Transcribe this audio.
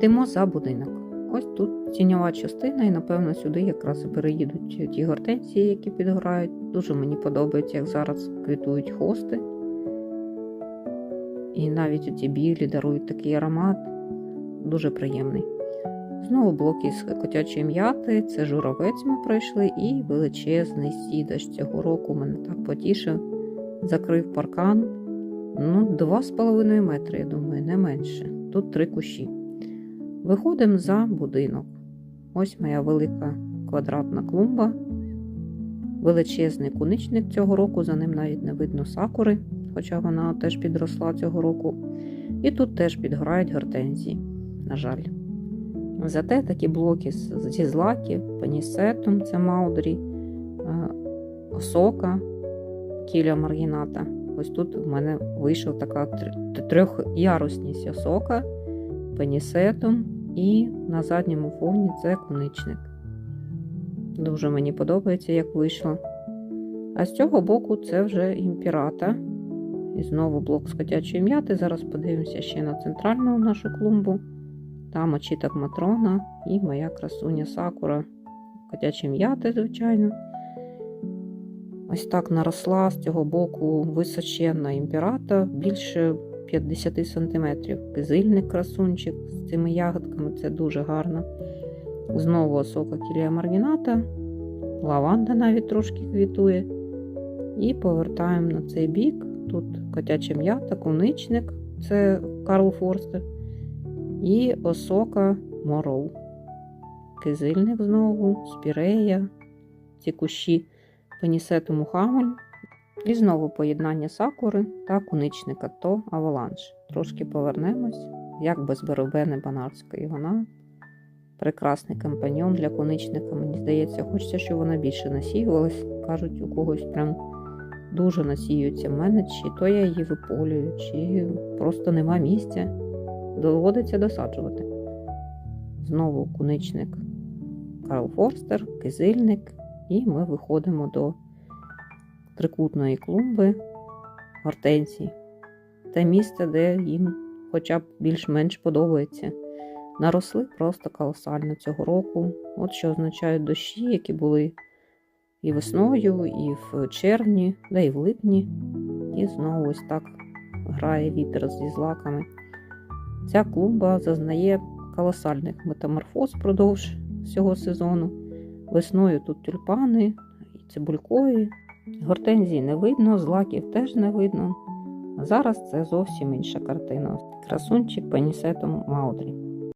Йдемо за будинок. Ось тут тіньова частина, і напевно сюди якраз переїдуть ті гортензії, які підгорають. Дуже мені подобається, як зараз квітують хости. І навіть ті білі дарують такий аромат, дуже приємний. Знову блоки з котячої м'яти, це журавець ми пройшли, і величезний сідач цього року мене так потішив, закрив паркан. Ну, 2,5 метри, я думаю, не менше. Тут три кущі. Виходимо за будинок. Ось моя велика квадратна клумба. Величезний куничник цього року, за ним навіть не видно сакури, хоча вона теж підросла цього року. І тут теж підгорають гортензії, на жаль. Зате такі блоки зі злаків, панісетом, це маудрі, е, осока, кіля маргіната. Ось тут в мене вийшов така трьохярусність осока, пенісетом, і на задньому фоні це куничник. Дуже мені подобається, як вийшло. А з цього боку це вже імпірата. І знову блок з котячої м'яти. Зараз подивимося ще на центральну нашу клумбу. Там очіток матрона і моя красуня сакура. Котячі м'яти, звичайно. Ось так наросла з цього боку височенна імпірата більше 50 см. Кизильник красунчик з цими ягодками це дуже гарно. Знову осока кілія маргіната, лаванда навіть трошки квітує. І повертаємо на цей бік. Тут котяча м'ята, куничник це Карл Форстер. І осока мороу. Кизильник знову, спірея, ці кущі пенісету мухамель. І знову поєднання сакури та куничника то аваланш. Трошки повернемось, як без Беробени Банарської. Вона прекрасний компаньон для коничника. Мені здається, хочеться, щоб вона більше насіювалась. Кажуть, у когось прям дуже насіюється в мене, чи то я її виполюю, чи просто нема місця. Доводиться досаджувати. Знову куничник Карл Форстер, кизильник, і ми виходимо до трикутної клумби гортензії. Те місце, де їм хоча б більш-менш подобається. Наросли просто колосально цього року. От що означають дощі, які були і весною, і в червні, да і в липні. І знову ось так грає вітер зі злаками. Ця клумба зазнає колосальних метаморфоз впродовж всього сезону. Весною тут тюльпани, і цибулькові. Гортензії не видно, злаків теж не видно. Зараз це зовсім інша картина. Красунчик пенісетом Маудрі.